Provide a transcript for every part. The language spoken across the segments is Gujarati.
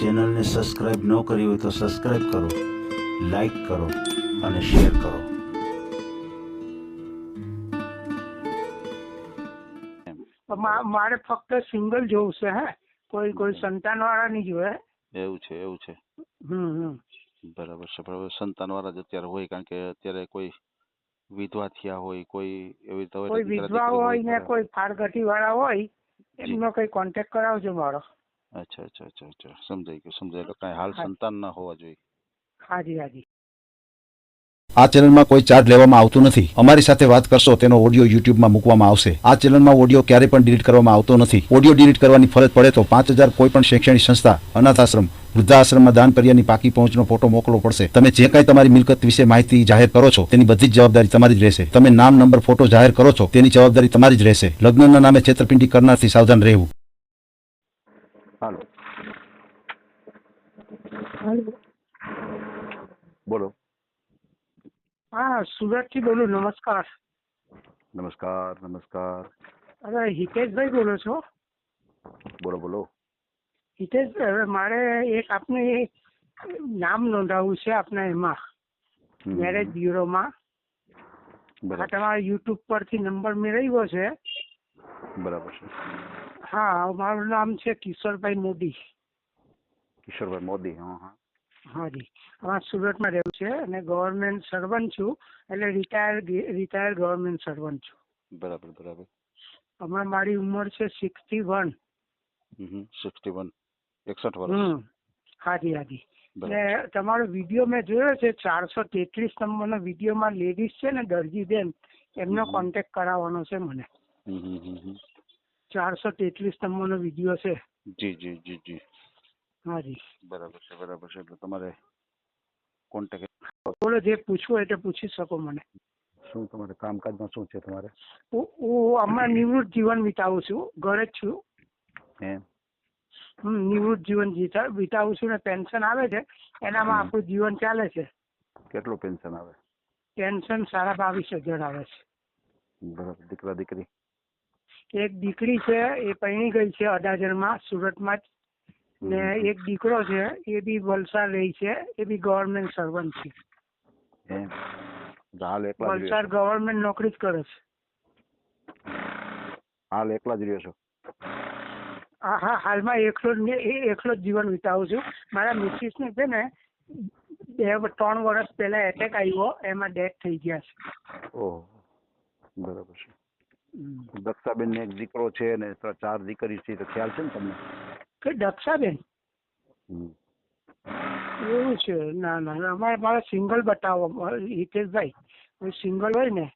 ચેનલને સબસ્ક્રાઇબ ન કરી હોય તો સબસ્ક્રાઇબ કરો લાઈક કરો અને શેર કરો. મા- મારે ફક્ત સિંગલ જોવું છે હે? કોઈ કોઈ સંતાન વાળા નહીં જોવે. એવું છે એવું છે. હમ બરાબર છે બરાબર. સંતાન વાળા જ અત્યારે હોય કારણ કે અત્યારે કોઈ વિધવા થયા હોય કોઈ એવી રીતે હોય કોઈ વિધવા હોય ને કોઈ ફાળગટી વાળા હોય એમનો કઈ કોન્ટેક્ટ કરાવજો મારો. અચ્છા અચ્છા અચ્છા અચ્છા. સમજાઈ ગયું સમજાઈ ગયું. કાંઈ હાલ સંતાન ના હોવા જોઈએ. હાજી હાજી. આ ચેનલમાં કોઈ ચાર્જ લેવામાં આવતો નથી. અમારી સાથે વાત કરશો તેનો ઓડિયો યુટ્યુબમાં મૂકવામાં આવશે. આ ચેનલમાં ઓડિયો ક્યારે પણ ડિલીટ કરવામાં આવતો નથી. ઓડિયો ડિલીટ કરવાની ફરજ પડે તો પાંચ હજાર કોઈ પણ શૈક્ષણિક સંસ્થા અનાથ આશ્રમ વૃદ્ધાશ્રમમાં દાન કર્યાની પાકી પહોંચનો ફોટો મોકલવો પડશે. તમે જે કાંઈ તમારી મિલકત વિશે માહિતી જાહેર કરો છો તેની બધી જ જવાબદારી તમારી જ રહેશે. તમે નામ નંબર ફોટો જાહેર કરો છો તેની જવાબદારી તમારી જ રહેશે. લગ્નના નામે છેતરપિંડી કરનારથી સાવધાન રહેવું. હાલો. બોલો. હા સુરતથી બોલું નમસ્કાર. નમસ્કાર નમસ્કાર. અરે હિતેશભાઈ બોલો છો? બોલો બોલો. હિતેશભાઈ હવે મારે એક આપને નામ નોંધાવવું છે આપના એમાં. મેરેજ બ્યુરોમાં. આ તમારા યુટ્યુબ પરથી નંબર મેળવ્યો છે. બરાબર છે. હા મારું નામ છે કિશોરભાઈ મોદી. કિશોરભાઈ મોદી હા હા. હાજી અમારે સુરતમાં રહેવું છે અને ગવર્મેન્ટ સર્વન્ટ છું એટલે રિટાયર રિટાયર ગવર્મેન્ટ સર્વન્ટ છું. બરાબર બરાબર. હમણાં મારી ઉંમર છે સિક્સટી વન. Sixty one. એકસઠ વર્ષ. હાજી હાજી ને તમારો વીડિયો મેં જોયો છે ચારસો તેત્રીસ નંબરનો વિડીયોમાં લેડીઝ છે ને દરજી બેન એમનો કોન્ટેક્ટ કરાવવાનો છે મને. ચારસો તેત્રીસ નંબરનો વીડિયો છે. જી જી જી જી. હાજી બરાબર છે બરાબર છે. એટલે તમારે કોન્ટેક્ટ બોલો જે પૂછવું એટલે પૂછી શકો મને. શું તમારે કામકાજમાં શું છે તમારે? હું હું હમણાં નિવૃત્ત જીવન વિતાવું છું. ઘરે જ છું. હમ નિવૃત્ત જીવન જીતા વિતાવું છું ને પેન્શન આવે છે. એનામાં આપણું જીવન ચાલે છે. કેટલું પેન્શન આવે? પેન્શન સાડા બાવીસ હજાર આવે છે. બરાબર દીકરા દીકરી. એક દીકરી છે એ પૈણી ગઈ છે અડાજણમાં સુરતમાં જ. ને એક દીકરો છે એ બી વલસાડ રહી છે એ બી ગવર્મેન્ટ સર્વન્ટ છે. વલસાડ ગવર્મેન્ટ નોકરી જ કરે છે. હાલ એકલા જ રહ્યો છો? હા હા હાલમાં એકલો જ એકલો જ જીવન વિતાવું છું. મારા મિસિસ ને છે ને બે ત્રણ વર્ષ પહેલા એટેક આવ્યો એમાં ડેથ થઈ ગયા છે. ઓહો બરાબર છે. દક્ષાબેન ને એક દીકરો છે ને ચાર દીકરી છે તો ખ્યાલ છે ને તમને? કે દક્ષાબેન? એવું છે. ના ના અમારે મારે સિંગલ બતાવો. હિતેશભાઈ સિંગલ હોય ને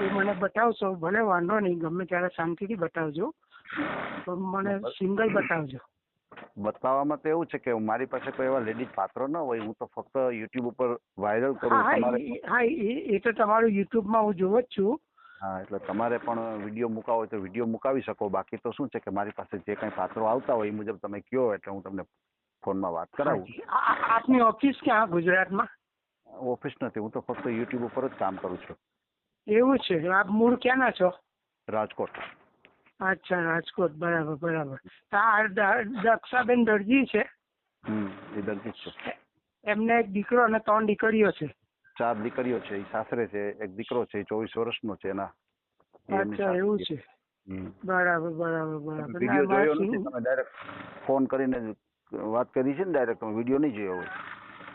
એ મને બતાવશો. ભલે વાંધો નહીં ગમે ત્યારે શાંતિથી બતાવજો. તો મને સિંગલ બતાવજો. બતાવવામાં તો એવું છે કે મારી પાસે કોઈ એવા લેડીઝ પાત્ર ન હોય હું તો ફક્ત યુટ્યુબ ઉપર વાયરલ કરું હા હા એ- એ એ તો તમારું યુટ્યુબમાં હું જોઉં જ છું. હા એટલે તમારે પણ વીડિયો મુકાવો હોય તો વીડિયો મુકાવી શકો. બાકી તો શું છે કે મારી પાસે જે કંઈ પાત્રો આવતા હોય એ મુજબ તમે કયો એટલે હું તમને ફોનમાં વાત કરાવું. આ- આપની ઓફિસ ક્યાં ગુજરાતમાં? ઓફિસ નથી. હું તો ફક્ત યુટ્યુબ ઉપર જ કામ કરું છું. એવું છે? આપ મૂળ ક્યાંના છો? રાજકોટ. અચ્છા રાજકોટ. બરાબર બરાબર. તો આ દ- દક્ષાબેન દરજી છે? હમ એ દર્દી જ છે. એમને એક દીકરો અને ત્રણ દીકરીઓ છે. ચાર દીકરીઓ છે એ સાસરે છે એક દીકરો છે ચોવીસ ચોવીસ વર્ષનો છે એના. અચ્છા એવું છે. બરાબર બરાબર બરાબર. ના, જોયો નથી તમે ડાયરેક્ટ ફોન કરીને વાત કરી છે ને ડાયરેક્ટ વીડિયો નહીં જોયો હોય.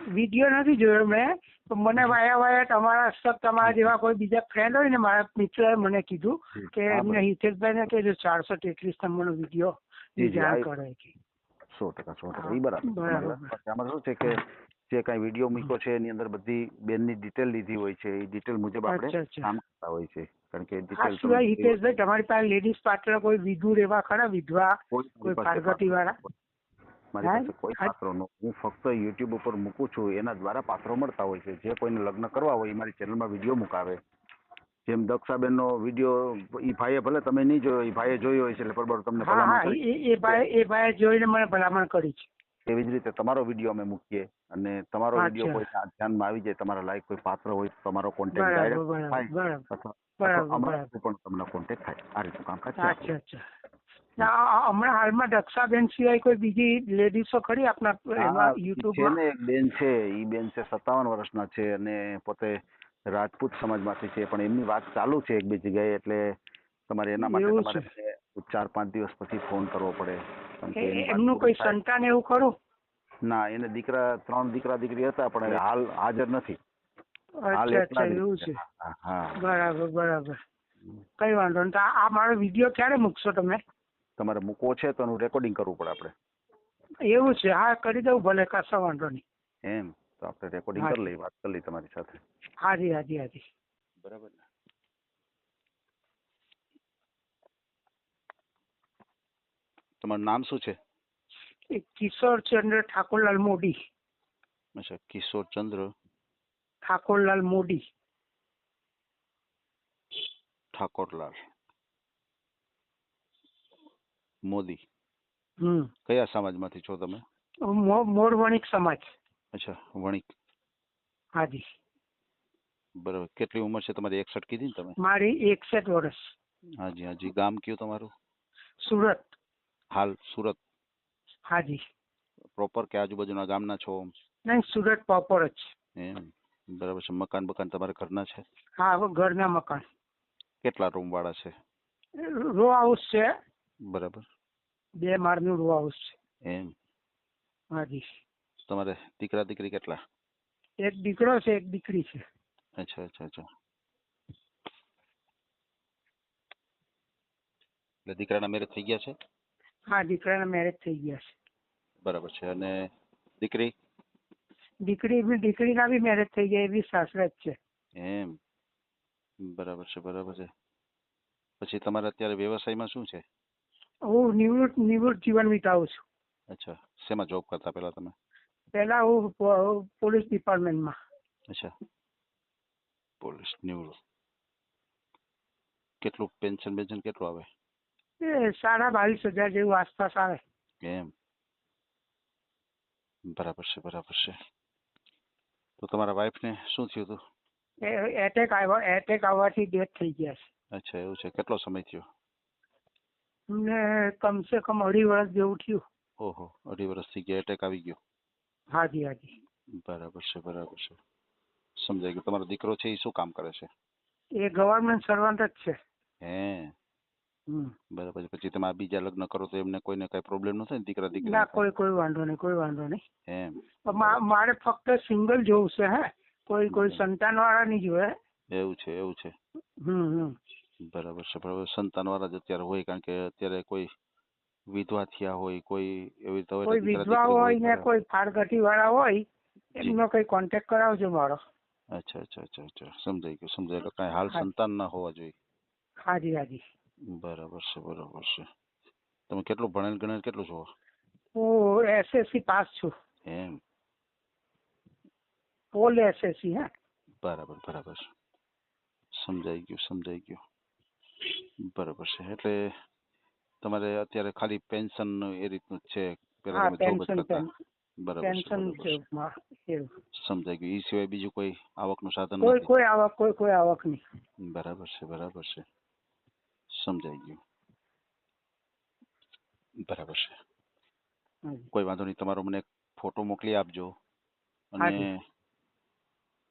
વીડિયો નથી જોયો મેં પણ મને વાયા વાયા તમારા સબ તમારા જેવા કોઈ બીજા ફ્રેન્ડ હોય ને મારા મિત્રએ મને કીધું કે એમને હિતેશભાઈ ને કહેજો ચારસો તેત્રીસ નંબરનો વીડિયો જાણ કરે કે. સો ટકા સો ટકા એ બરાબર. બરાબર. આમાં શું છે કે જે કાંઈ વીડિયો મૂક્યો છે એની અંદર બધી બેનની ડિટેલ લીધી હોય છે. એ ડિટેલ મુજબ આપણે. કામ કરતા હોય છે. કારણ કે ડિટેલ સિવાય હિતેશભાઈ તમારી પાસે લેડીઝ પાત્ર કોઈ વિધુર એવા ખરા? વિધવા? કોઈ પાર્વતી વાળા મારી પાસે કોઈ હા. પાત્રો નો હું ફક્ત યુટ્યુબ ઉપર મૂકું છું. એના દ્વારા પાત્રો મળતા હોય છે. જે કોઈને લગ્ન કરવા હોય એ મારી ચેનલમાં વીડિયો મુકાવે. જેમ દક્ષાબેન નો વીડિયો ઈ ભાઈએ ભલે તમે નહીં જોયો ઈ ભાઈએ જોયો હોય છે એટલે બરોબર તમને ભલામણ એ ભાઈ એ ભાઈએ જોઈને મને ભલામણ કરી છે. એવી જ રીતે તમારો વીડિયો અમે મૂકીએ અને તમારો વીડિયો કોઈ ધ્યાનમાં આવી જાય તમારા લાયક કોઈ પાત્ર હોય તો તમારો કોન્ટેક્ટ ડાયરેક્ટ થાય અથવા પણ તમને કોન્ટેક્ટ થાય. આ રીતનું કામકાજ અચ્છા અચ્છા. હમણાં હાલમાં દક્ષાબેન સિવાય કોઈ બીજી લેડીઝો ખરી આપના એમાં છે ને એક બેન છે ઈ બેન છે સત્તાવન વર્ષના છે અને પોતે રાજપૂત સમાજમાંથી છે પણ એમની વાત ચાલુ છે એક બે જગ્યાએ એટલે તમારે એના માટે તમારે ચાર પાંચ દિવસ પછી ફોન કરવો પડે. એમનું કોઈ સંતાન એવું ખરું? ના એને દીકરા ત્રણ દીકરા દીકરી હતા પણ હાલ હાજર નથી. હાલ એવું છે. બરાબર બરાબર. કઈ વાંધો નહીં. આ આ મારો વીડિયો ક્યારે મૂકશો તમે? તમારે મૂકવો છે તો એનું રેકોર્ડિંગ કરવું પડે આપણે. એવું છે. હા કરી દઉં ભલે કશો વાંધો નહીં. એમ તો આપણે રેકોર્ડિંગ કરી લઈએ વાત કરી લઈએ તમારી સાથે. હાજી હાજી હાજી. બરાબર તમારું નામ શું છે? કિશોરચંદ્ર ઠાકોરલાલ મોદી. અચ્છા કિશોરચંદ્ર ઠાકોરલાલ મોદી. ઠાકોરલાલ મોદી. હમ. કયા સમાજમાંથી છો તમે? મોર વણિક સમાજ. અચ્છા વણિક. હાજી. બરાબર. કેટલી ઉંમર છે તમારી? એકસઠ કીધી ને તમે? મારી એકસઠ વર્ષ. હાજી હાજી. ગામ કયું તમારું? સુરત. હાલ સુરત. હાજી પ્રોપર કે આજુબાજુના ગામના છો? નહીં સુરત પ્રોપર જ. એમ? બરાબર છે. મકાન બકાન તમારા ઘરના છે? હા હવે ઘરના મકાન. કેટલા રૂમ વાળા છે? રો હાઉસ છે. બરાબર. બે માળનું રો હાઉસ છે. એમ. હાજી તમારે દીકરા દીકરી કેટલા? એક દીકરો છે એક દીકરી છે. અચ્છા અચ્છા અચ્છા. એટલે દીકરાના મેરેજ થઈ ગયા છે? હા દીકરાના મેરેજ થઈ ગયા છે. બરાબર છે. અને દીકરી? દીકરી દીકરીના બી મેરેજ થઈ ગયા એ બી સાસરે જ છે. એમ. બરાબર છે બરાબર છે. પછી તમારે અત્યારે વ્યવસાયમાં શું છે? હું નિવૃત્ત નિવૃત્ત જીવન વિતાવું છું. અચ્છા. શેમાં જોબ કરતા પહેલા તમે? પહેલા હું પો- પોલીસ ડિપાર્ટમેન્ટમાં અચ્છા. પોલીસ નિવૃત્ત. કેટલું પેન્શન બેન્શન કેટલું આવે? એ સાડા બાવીસ હજાર જેવું આસપાસ આવે. એમ. બરાબર છે બરાબર છે. તો તમારા વાઈફને શું થયું હતું? એટેક આવ્યો એટેક આવવાથી ડેથ થઈ ગયા છે. અચ્છા એવું છે. કેટલો સમય થયો? ને કમસે કમ અઢી વર્ષ જેવું થયું. ઓહો અઢી વર્ષ થઈ ગયા એટેક આવી ગયો. હાજી હાજી. બરાબર છે બરાબર છે. સમજાય ગયું. તમારો દીકરો છે એ શું કામ કરે છે? એ ગવર્મેન્ટ સર્વન્ટ જ છે. હે. બરાબર છે. પછી તમે આ બીજા લગ્ન કરો તો એમને કોઈને કઈ પ્રોબ્લેમ ન થાય દીકરા દીકરા ના કોઈ? કોઈ વાંધો નહીં કોઈ વાંધો નહીં. મારે ફક્ત સિંગલ જોવું છે હે. કોઈ કોઈ સંતાન વાળા નહીં જોવે. એવું છે એવું છે. હમ બરાબર છે બરાબર. સંતાન વાળા જ અત્યારે હોય કારણ કે અત્યારે કોઈ વિધવા થયા હોય કોઈ એવી રીતે હોય કોઈ વિધવા હોય ને કોઈ ફાળગઠી વાળા હોય એમનો કઈ કોન્ટેક્ટ કરાવજો મારો. અચ્છા અચ્છા અચ્છા અચ્છા. સમજાઈ ગયું સમજાઈ ગયું. કાંઈ હાલ સંતાન ના હોવા જોઈએ. હાજી હાજી. બરાબર છે બરાબર છે. તમે કેટલું ભણેલ ગણેલ કેટલું છો? હું એસએસસી પાસ છું. એમ. પોલ એસએસસી હા. બરાબર બરાબર છે. સમજાઈ ગયું સમજાઈ ગયું. બરાબર છે એટલે તમારે અત્યારે ખાલી પેન્શન એ રીતનું છે પેલા તમે જોબ કરતા. બરાબર. સમજાઈ ગયું. એ સિવાય બીજું કોઈ આવકનું સાધન કોઈ કોઈ આવક કોઈ કોઈ આવક નહીં. બરાબર છે બરાબર છે. સમજાઈ ગયું. બરાબર છે. કોઈ વાંધો નહીં તમારો મને ફોટો મોકલી આપજો અને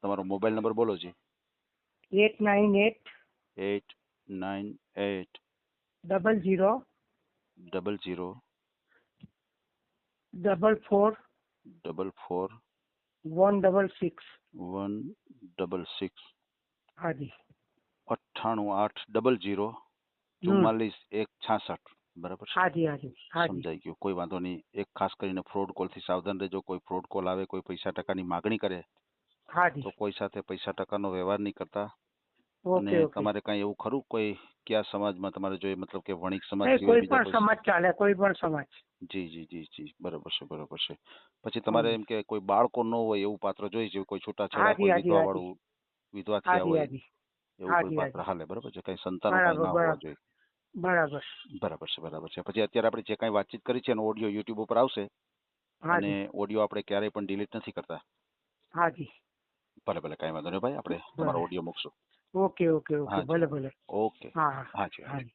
તમારો મોબાઈલ નંબર બોલો જી. Eight nine eight eight nine eight double zero double zero double four double four one double six one double six હાજી અઠ્ઠાણું આઠ ડબલ જીરો ચુમ્માલીસ એક છાસઠ બરાબર છે? હાજી હાજી હાજી. સમજાઈ ગયું. કોઈ વાંધો નહીં. એક ખાસ કરીને ફ્રોડ કોલથી સાવધાન રહેજો. કોઈ ફ્રોડ કોલ આવે કોઈ પૈસા ટકાની માગણી કરે હાજી. તો કોઈ સાથે પૈસા ટકાનો વ્યવહાર નહીં કરતા. ઓકે અને ઓકે. તમારે કઈ એવું ખરું? કોઈ કયા સમાજમાં તમારે જોઈએ મતલબ કે વણિક સમાજ એ સિવાય કોઈ બીજા પણ સમાજ ચાલે કોઈ પણ સમાજ. જી જી જી જી. બરાબર છે બરાબર છે. પછી તમારે એમ કે કોઈ બાળકો ન હોય એવું પાત્ર જોઈએ છે? કોઈ છૂટાછેડા હાજી, કોઈ હાજી, વિધવા વાળું વિધવા થયા હાજી હોય હાજી. એવું કોઈ હાજી, પાત્ર હાલે બરાબર છે? કઈ સંતાનો કઈ બરાબર, ના હોવા બરાબર. જોઈએ. બરાબર. બરાબર છે બરાબર છે. પછી અત્યારે આપણે જે કાંઈ વાતચીત કરી છે એનો ઓડિયો યુટ્યુબ ઉપર આવશે અને ઓડિયો આપણે ક્યારેય પણ ડિલીટ નથી કરતા. હાજી. ભલે ભલે કાંઈ વાંધો નહીં ભાઈ આપણે તમારો ઓડિયો મૂકશું. Okay okay okay. હાજી. ભલે ભલે. ઓકે. હા હા. હાજી હાજી હાજી.